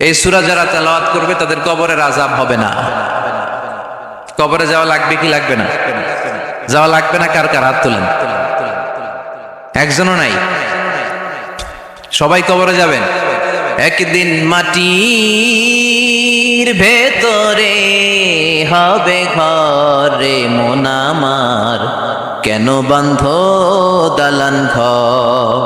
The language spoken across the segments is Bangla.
এই সুরা যারা তেলাওয়াত করবে, তাদের কবরের আজাব হবে না। কবরে যাওয়া লাগবে কি লাগবে না? যাওয়া লাগবে না, কার কার হাত তোলেন? একজনও নাই। সবাই কবরে যাবেন। একদিন মাটির ভেতরে হবে ঘরে মোনামার। কেন বান্ধ দালান ঘর?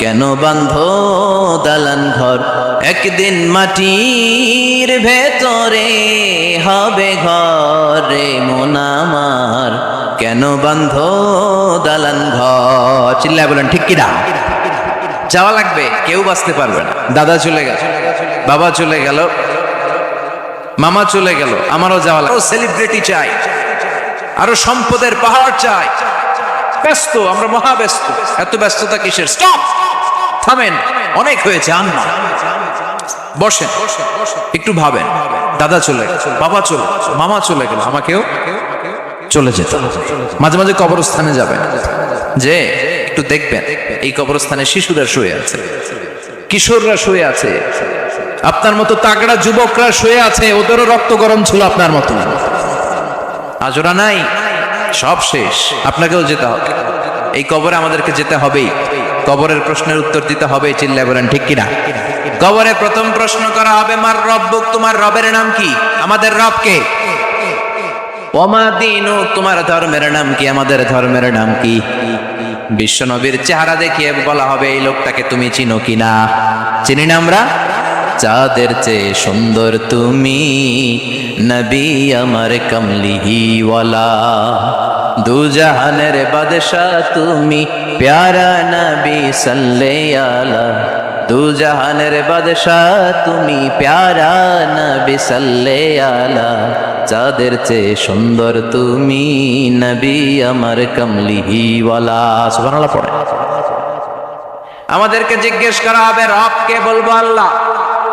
কেন বান্ধ দালান ঘর? একদিন মাটির ভেতরে হবে ঘরে মোনামার কেন বান্ধ দালান ঘর? চিল্লা বলেন, ঠিক কিনা? যাওয়া লাগবে, কেউ বাঁচতে পারবে না। দাদা চলে গেল, বাবা চলে গেল, মামা চলে গেল, আমারও যাওয়া লাগবে। সেলিব্রিটি চাই, আরও সম্পদের পাহাড় চাই। ব্যস্ত, আমরা মহা ব্যস্ত এত ব্যস্ততা কিসের? স্টপ থামেন। অনেক হয়েছে, আন না। বসেন। একটু ভাবেন। দাদা চলে বাবা চলে মামা চলে গেল, আমাকেও চলে যেত মাঝে মাঝে কবরস্থানে যাবেন। যে একটু দেখবেন, এই কবরস্থানে শিশুরা শুয়ে আছে, কিশোররা শুয়ে আছে, আপনার মতো তাগড়া যুবকরা শুয়ে আছে, ওদেরও রক্ত গরম ছিল আপনার মতো। আজ ওরা নাই, সব শেষ, আপনাকেও যেতে হবে। এই কবরে আমাদেরকে যেতে হবেই। কবরের প্রশ্নের উত্তর দিতে হবে, চিল্লায় বলেন, ঠিক কিনা? কবরে প্রথম প্রশ্ন করা হবে, মার রব্বুক, তোমার রবের নাম কি? আমাদের রবকে ওমা তোমার ধর্মের নাম কি? আমাদের ধর্মের নাম কি? বিশ্বনবীর চেহারা দেখিয়ে বলা হবে, এই লোকটাকে তুমি চিনো কিনা? চিনি না আমরা? চাঁদের চেয়ে সুন্দর তুমি, নবী আমার কমলিহিওয়ালা। দুজাহানের বাদশাহ তুমি প্যারা নবী সাল্লে আলা দুজাহানের বাদশাহ তুমি প্যারা নবী সাল্লে আলা চাঁদের চেয়ে সুন্দর তুমি নবী আমার কমলিহিওয়ালা। সুবহানাল্লাহ, পড়ে। আমাদেরকে জিজ্ঞেস করা হবে রবকে বলব আল্লাহ?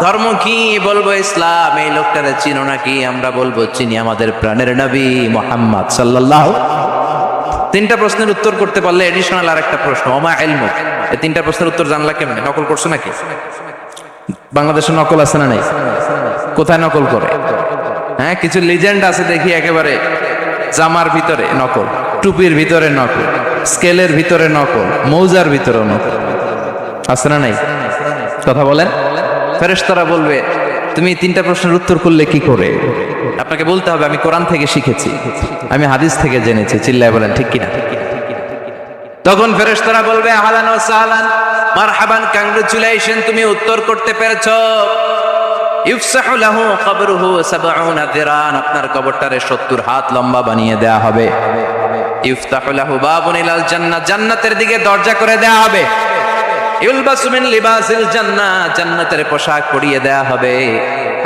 ধর্ম কি বলব ইসলাম? এই লোকটারে চিনো নাকি? আমরা বলব, চিনি আমাদের প্রাণের নবী মোহাম্মদ সাল্লাল্লাহ তিনটা প্রশ্নের উত্তর করতে পারলে এডিশনাল আর একটা প্রশ্ন, ওমা এলমু এই তিনটা প্রশ্নের উত্তর জানলা কেমনে? নকল করছ নাকি? বাংলাদেশে নকল আছে না নাই? কোথায় নকল করে? হ্যাঁ কিছু লিজেন্ড আছে দেখি একেবারে জামার ভিতরে নকল, টুপির ভিতরে নকল, স্কেলের ভিতরে নকল, মৌজার ভিতরে নকল। আছে না নাই? কথা বলেন? ফেরেশতারা বলবে, তুমি তিনটা প্রশ্নের উত্তর করলে কি করে? আপনাকে বলতে হবে, আমি কোরআন থেকে শিখেছি। আমি হাদিস থেকে জেনেছি, চিল্লায় বলেন, ঠিক কিনা? তখন ফেরেশতারা বলবে, আহলান ওয়া সাহলান, মারহাবান কংগ্রেচুলেশন তুমি উত্তর করতে পেরেছ। ইফসাহু লাহু কবরুহু 70 দিরান, আপনার কবরটারে 70 হাত লম্বা বানিয়ে দেয়া হবে। ইফতাহু লাহু বাবুন ইলাল জান্নাহ, জান্নাতের দিকে দরজা করে দেয়া হবে। ইউলবাসু মিন লিবাসিল জান্নাহ, জান্নাতের পোশাক পরিয়ে দেয়া হবে।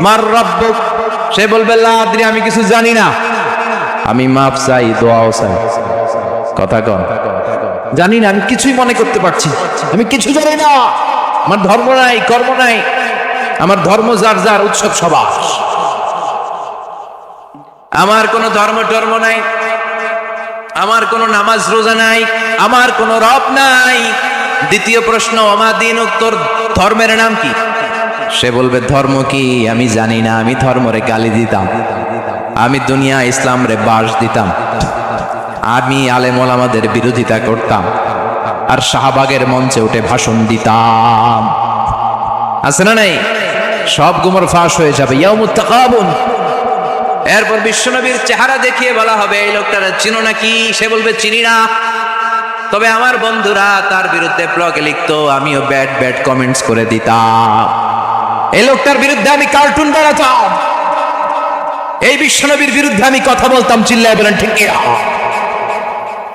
মার রব্ব। সে বলবে লাদ্রি আমি কিছু জানি না। আমি মাফ চাই, দোয়াও চাই। কথা কন। জানি না, আমি কিছুই মনে করতে পারছি আমি কিছু জানি না। আমার ধর্ম নাই, কর্ম নাই। আমার ধর্ম যার যার উৎসব সবাস আমার কোনো ধর্ম টর্ম নাই। আমার কোনো নামাজ রোজা নাই। আমার কোনো রব নাই। দ্বিতীয় প্রশ্ন অমাদিন উত্তর ধর্মের নাম কি? সে বলবে, ধর্ম কি? আমি জানি না, আমি ধর্মরে গালি দিতাম। আমি দুনিয়া ইসলাম রে বাস দিতাম। আমি আলেম ওলামাদের বিরোধিতা করতাম। আর শাহবাগের মঞ্চে উঠে ভাষণ দিতাম। আছে না নাই? সব গুমর ফাঁস হয়ে যাবে। ইয়ামুত তাকাবুন এরপর বিশ্বনবীর চেহারা দেখিয়ে বলা হবে, এই লোকটার চিনো নাকি? সে বলবে, চিনি না। তবে আমার বন্ধুরা তার বিরুদ্ধে ব্লগে লিখতো, আমিও ব্যাড ব্যাড কমেন্টস করে দিতাম। এই লোকটার বিরুদ্ধে আমি কার্টুন বানাতাম এই বিশ্বনবীর বিরুদ্ধে আমি কথা বলতাম, চিল্লায় বলেন, ঠিক?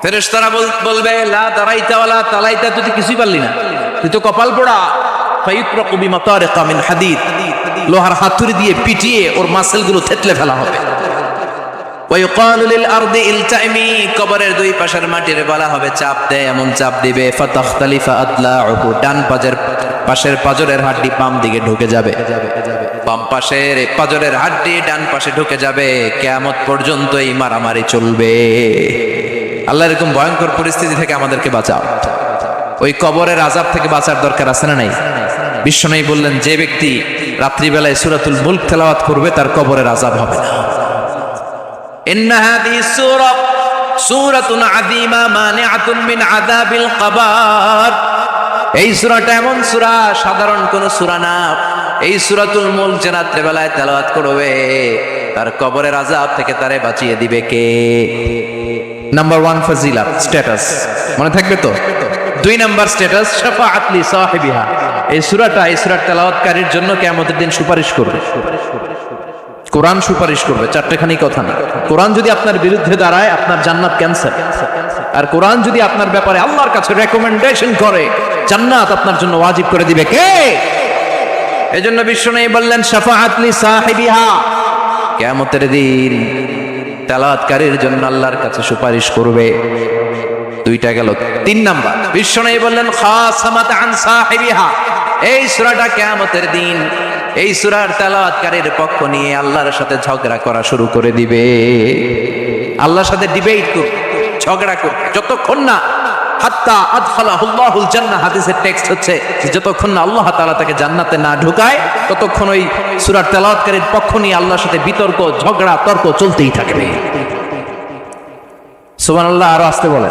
ফেরেশতারা বল- বলবে, লা দারাইতা ওয়ালা তালাইতা তুই কিছুই পারলি না। তুই তো কপাল পোড়া। ফায়ুতরাকু বিমাতারিকা মিন হাদিদ। লোহার হাতুড়ি দিয়ে পিটিয়ে ওর মাসেলগুলো থেতলে ফেলা হবে। কবরের দুই পাশের কিয়ামত পর্যন্ত এই মারামারি চলবে। আল্লাহ এরকম ভয়ঙ্কর পরিস্থিতি থেকে আমাদেরকে বাঁচাও। ওই কবরের আজাব থেকে বাঁচার দরকার আছে না নাই? বিশ্বনবী বললেন, যে ব্যক্তি রাত্রিবেলায় সুরাতুল মুলক তেলাওয়াত করবে, তার কবরের আজাব হবে না। ইন্নাহাদি সুরব সুরাতুন আদিমা মানে আতুন মিন আদাবিল কাবার এই সুরাটা এমন সুরা, সাধারণ কোন সুরা না। এই সুরাতুল মূল যে রাত্রেবেলায় তেলাওয়াত করবে, তার কবরের আজাব থেকে তারে বাঁচিয়ে দিবে কে? নাম্বার ওয়ান ফজিলা স্ট্যাটাস মনে থাকবে তো? দুই নাম্বার স্ট্যাটাস সাফা সাহেবিহা। এই সুরাটা, এই সুরার তেলাওয়াতকারীর জন্য কেমতের দিন সুপারিশ করবে। কোরআন সুপারিশ করবে, চারটেখানি কথা না। কোরআন যদি আপনার বিরুদ্ধে দাঁড়ায়, আপনার জান্নাত ক্যান্সার আর কোরআন যদি আপনার ব্যাপারে আল্লাহর কাছে রেকমেন্ডেশন করে, জান্নাত আপনার জন্য ওয়াজিব করে দিবে কে? এজন্য বিশ্ব নেই বললেন শাফাআতলি সাহিবিহা। কিয়ামতের দিন তেলাওয়াতকারীর জন্য আল্লাহর কাছে সুপারিশ করবে। দুইটা গেল, তিন নাম্বার। বিশ্ব নেই বললেন, খাসামাত আন সাহিবিহা। এই সূরাটা কিয়ামতের দিন, এই সূরার তেলাওয়াতকারীর পক্ষ নিয়ে আল্লাহর সাথে ঝগড়া করা শুরু করে দিবে। আল্লাহর সাথে ডিবেট করবে, ঝগড়া করবে, যতক্ষণ না হাত্তা আদখালাহুল্লাহুল জান্নাহ টেক্সট হচ্ছে যতক্ষণ না আল্লাহ তাআলা তাকে জান্নাতে না ঢুকায়, ততক্ষণ ওই সূরার তেলাওয়াতকারীর পক্ষ নিয়ে আল্লাহর সাথে বিতর্ক, ঝগড়া, তর্ক চলতেই থাকবে। সুবহানাল্লাহ, আরও আসতে বলে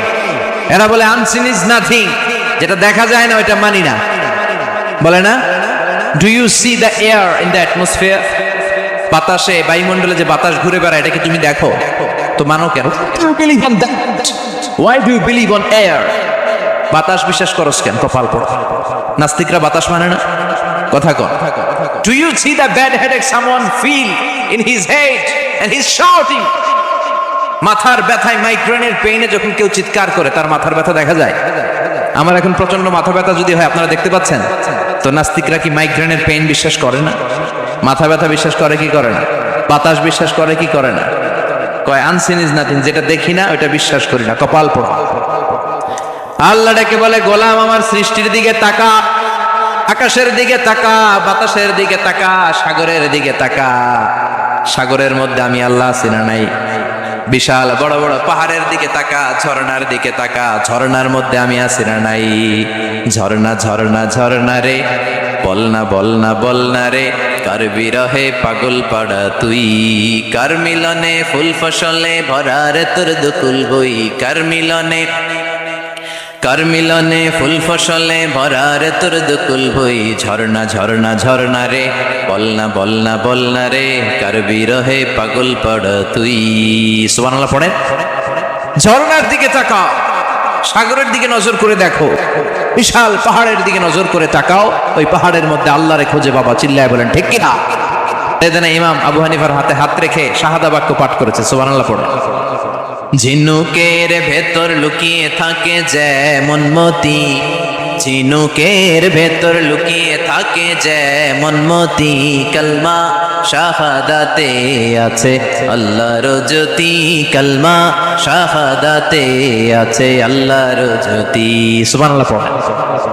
এরা বলে আনসিন ইজ নাথিং যেটা দেখা যায় না ওইটা মানি না। বলে না? Do you see the air in the atmosphere বাতাসে বায়ুমণ্ডলে যে বাতাস ঘুরে বেড়ায় এটাকে তুমি দেখো? তো মানো কেন? Why do you believe on air বাতাস বিশ্বাস করস কেন? কপাল পড়। নাস্তিকরা বাতাস মানে না? কথা কর do you see the bad headache someone feel in his head and his shouting মাথার ব্যথায় মাইগ্রেনের পেইনে যখন কেউ চিৎকার করে, তার মাথার ব্যথা দেখা যায়। আমার এখন প্রচণ্ড মাথা ব্যথা যদি হয়, আপনারা দেখতে পাচ্ছেন? তো নাস্তিকরা কি মাইগ্রেনের পেইন বিশ্বাস করে না? মাথা ব্যথা বিশ্বাস করে কি করে না? বাতাস বিশ্বাস করে কি করে না? কয় আনসিন ইজ নাথিং যেটা দেখি না ওটা বিশ্বাস করি না, কপাল পড়া। আল্লাহ ডেকে বলে, গোলাম, আমার সৃষ্টির দিকে তাকা, আকাশের দিকে তাকা, বাতাসের দিকে তাকা, সাগরের দিকে তাকা। সাগরের মধ্যে আমি আল্লাহ সিনা নাই। বিশাল বড় বড় পাহাড়ের দিকে তাকা, ঝর্ণার দিকে তাকা, ঝর্ণার মধ্যে আমি আছি না নাই। ঝর্ণা ঝর্ণা ঝর্ণা রে, বলনা বলনা বলনা রে, কার বিরহে পাগল পাড়া তুই? কার মিলনে ফুল ফসলে ভরার তোর দুকুল বই? কার মিলনে কার মিলনে ফুল ফসলে ভরার তোর দুকুল ভই ঝর্ণা ঝর্ণা ঝর্ণা রে। বলনা বলনা বলনা রে, কার বিরহে পাগল পড় তুই। সুবহানাল্লাহ পড়ে। ঝর্ণার দিকে তাকাও, সাগরের দিকে নজর করে দেখো। বিশাল পাহাড়ের দিকে নজর করে তাকাও, ওই পাহাড়ের মধ্যে আল্লাহরে খোঁজে বাবা, চিল্লায় বলেন, ঠিক কিনা ইমাম আবু হানিফার হাতে হাত রেখে শাহাদা বাক্য পাঠ করেছে, সুবহানাল্লাহ পড়ে। ঝিনুকের ভেতর লুকিয়ে থাকে যেমন মতি। ঝিনুকের ভেতর লুকিয়ে থাকে যেমন মতি। কালমা শাহাদাতে আছে আল্লাহর জ্যোতি। কালমা শাহাদাতে আছে আল্লাহর জ্যোতি। সুবহানাল্লাহ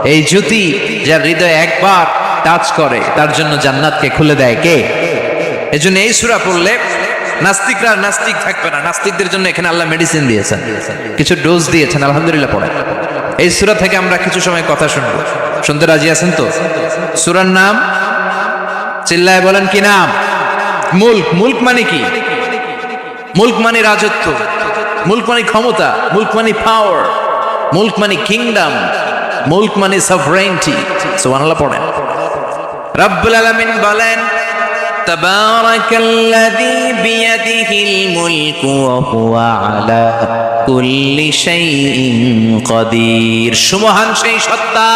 এই জ্যোতি যার হৃদয় একবার টাচ করে, তার জন্য জান্নাতকে খুলে দেয় কে? এজন্য এই সূরা পড়লে নাস্তিকরা নাস্তিক থাকবে না। নাস্তিকদের জন্য এখানে আল্লাহ মেডিসিন দিয়েছেন। কিছু ডোজ দিয়েছেন, আলহামদুলিল্লাহ পড়ে। এই সুরা থেকে আমরা কিছু সময় কথা শুনব। শুনতে রাজি আছেন তো? সুরার নাম চিল্লায় বলেন কি নাম? মুল্ক। মুল্ক মানে কি? মুল্ক মানে রাজত্ব। মুল্ক মানে ক্ষমতা। মুল্ক মানে পাওয়ার মুল্ক মানে কিংডম মুল্ক মানে সফরেন্টি সুবহানাল্লাহ পড়েন। রব্বুল আলামিন বলেন تبارك الذي بيده الملك وهو على كل شيء قدير সুমহান সেই সত্তা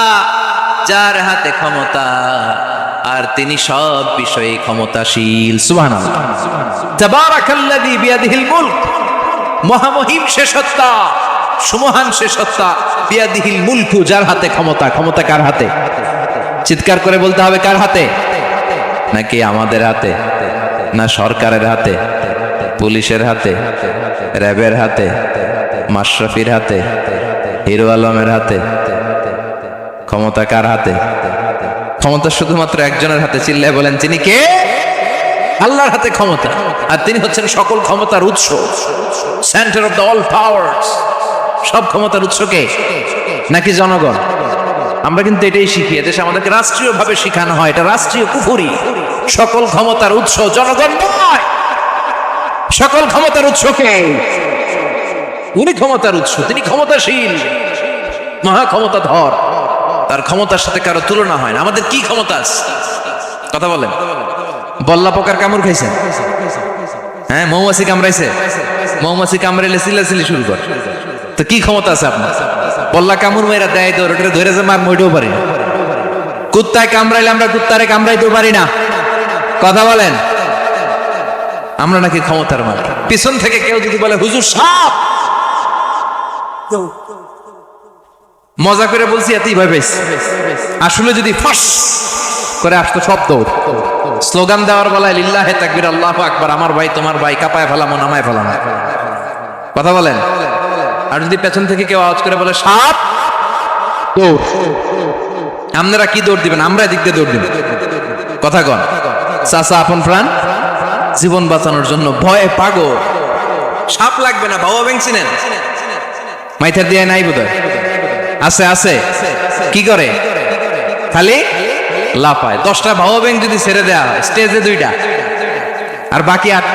যার হাতে ক্ষমতা আর তিনি সব বিষয়ে ক্ষমতাশীল সুবহানাল্লাহ তাবারাকাল্লাযী বিয়াদিহিল মুলক মহামহিম সে সত্তা সুমহান সে সত্তা বিয়াদিহিল মুলকু যার হাতে ক্ষমতা ক্ষমতা কার হাতে চিৎকার করে বলতে হবে কার হাতে নাকি আমাদের হাতে? না সরকারের হাতে? পুলিশের হাতে? র্যাবের হাতে? মাশরাফির হাতে? হিরো আলমের হাতে? ক্ষমতা কার হাতে? ক্ষমতা শুধুমাত্র একজনের হাতে। চিল্লায় বলেন, তিনি কে? আল্লাহর হাতে ক্ষমতা। আর তিনি হচ্ছেন সকল ক্ষমতার উৎস। Centre of the all powers সব ক্ষমতার উৎস কে? নাকি জনগণ? আমরা কিন্তু এটাই শিখি। এদেশে আমাদেরকে রাষ্ট্রীয়ভাবে শেখানো হয়। এটা রাষ্ট্রীয় কুফুরি। সকল ক্ষমতার উৎস জনগণ নয়। সকল ক্ষমতার উৎস কে? উনি ক্ষমতার উৎস, তিনি ক্ষমতাশীল। মহা ক্ষমতা ধর। তার ক্ষমতার সাথে কারও তুলনা হয় না। আমাদের কি ক্ষমতা আছে? কথা বলেন। বল্লা পোকার কামড় খাইছেন হ্যাঁ মৌমাছি কামড়াইছে। মৌমাছি কামড়াইলে সিলাসিলি শুরু কর। তো কি ক্ষমতা আছে আপনার? বল্লা কামড় মেয়েরা দেয় ওটা ধরে যে মার মইটাও পারি। কুত্তায় কামড়াইলে আমরা কুত্তারে কামড়াইতেও পারি না। কথা বলেন। আমরা নাকি ক্ষমতার মালিক। পিছন থেকে কেউ যদি বলে, হুজুর সাপ মজা করে বলছি, এতই পাইছি আসলে যদি ফাঁস করে আসতো শব্দ স্লোগান দেওয়ার বেলায় লিল্লাহে তাকবির, আল্লাহ আকবার, আমার ভাই, তোমার ভাই, কাপায় ফেলামো, নামায় ফেলামো। কথা বলেন। আর যদি পেছন থেকে কেউ আওয়াজ করে বলে, সাপ! দৌড়। আপনারা কি দৌড় দিবেন? আমরা এদিক দিয়ে দৌড় দিব। কথা কন। চাচা, আপন প্রাণ? জীবন বাঁচানোর জন্য ভয়ে পাগো সাপ লাগবে না, বাবা ব্যাংক চিনেন। মাইথার দিয়ে নাই বোধ আছে আছে। কি করে? খালি লাফায়। দশটা ভাও ব্যাংক যদি ছেড়ে দেওয়া হয় স্টেজে দুইটা। আর বাকি আট